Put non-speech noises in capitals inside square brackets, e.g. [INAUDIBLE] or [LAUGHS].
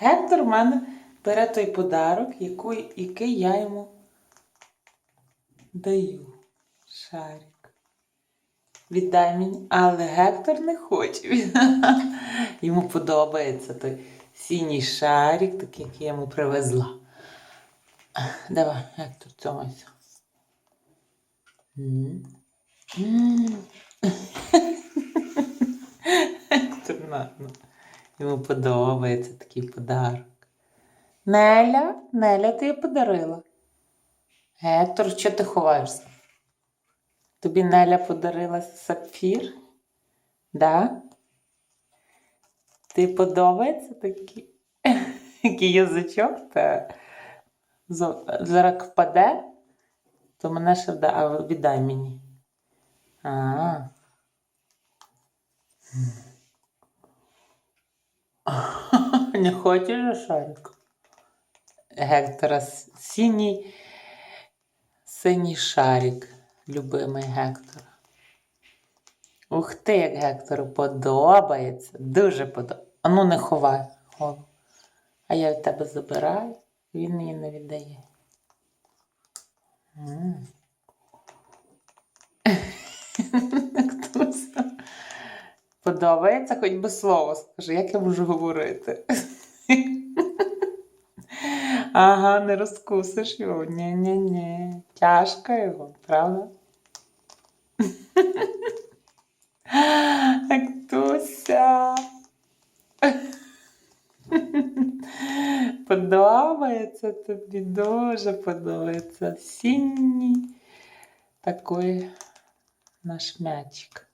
Гектор в мене бере той подарок, який, я йому даю. Шарик. Віддай мені. Але Гектор не хоче. [LAUGHS] Йому подобається той синій шарик, такий, який я йому привезла. Давай, Гектор, цьомайся. [LAUGHS] Гектор, на. Йому подобається такий подарок. Неля, Неля, ти її подарила. Гектор, що ти ховаєшся? Тобі Неля подарила сапфір? Да? Ти подобається такий? [LAUGHS] Язичок? Та зараз впаде, то мене ще вда... а віддай мені. А. Не хочеш шарик? Гектора синій, синій шарик, любимий Гектора. Ух ти, як Гектору подобається. Дуже подобається. А ну не ховай голову. А я від тебе забираю, він мені не віддає. М. Хтось. [LAUGHS] Подобається, хоч би слово скажи, як я можу говорити. [LAUGHS] Ага, не розкусиш його. Ні-ні-ні. Тяжко його, правда? [LAUGHS] Актуся. [LAUGHS] Подобається тобі, дуже подобається. Синій такий наш м'ячик.